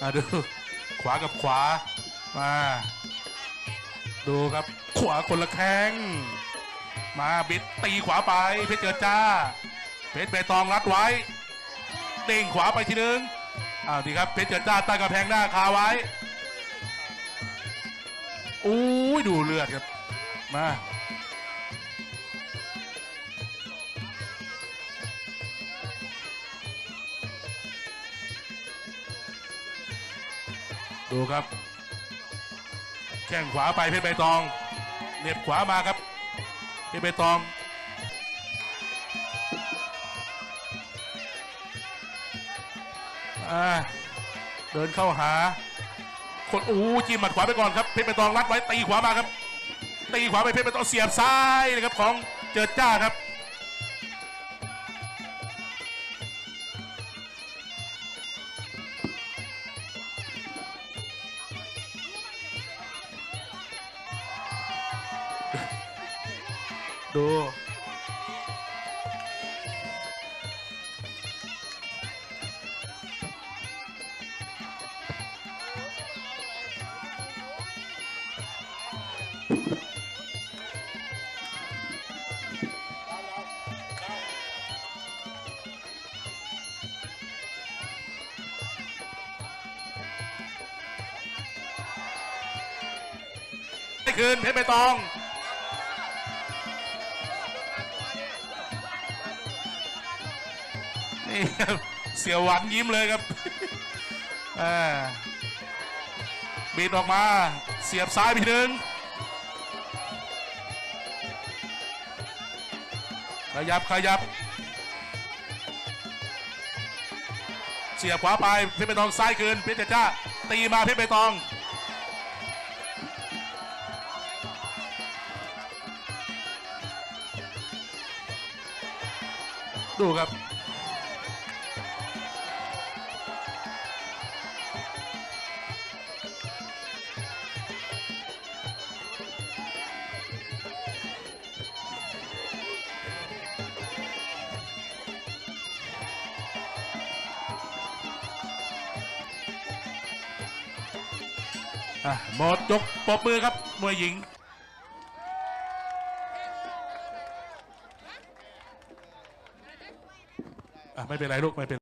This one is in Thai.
อะดู ขวากับขวา มา ดูครับ ขวาคนละแข้ง มาบิดตีขวาไป เพชรเจิดจ้า เพชรเปตองรัดไว้ เด้งขวาไปทีนึง อ้าวดีครับ เพชรเจิดจ้าตั้งกำแพงหน้าคาไว้ อู้ยดูเลือดครับ มา ดูครับ แข้งขวาไปเพชรใบตองเหน็บขวามาครับเพชรใบตองอ่าเดินเข้าหา คนอู้จิ้มหมัดขวาไปก่อนครับเพชรใบตองรัดไว้ตีขวามาครับ ตีขวาไปเพชรใบตองเสียบซ้ายนะครับของเจิดจ้าครับ ดูคืนเพชรใบตอง นี่ครับเสียวหวันยิ้มเลยครับบีดออกมาเสียบซ้ายไปทีหนึ่งขยับขยับ เสียบขวาไปเพชรใบตองซ้ายคืนเพชรจ้าจ้าตีมาเพชรใบตองดูครับ อะหมดยกปรบมือครับมวยหญิงอะไม่เป็นไรลูกไม่เป็น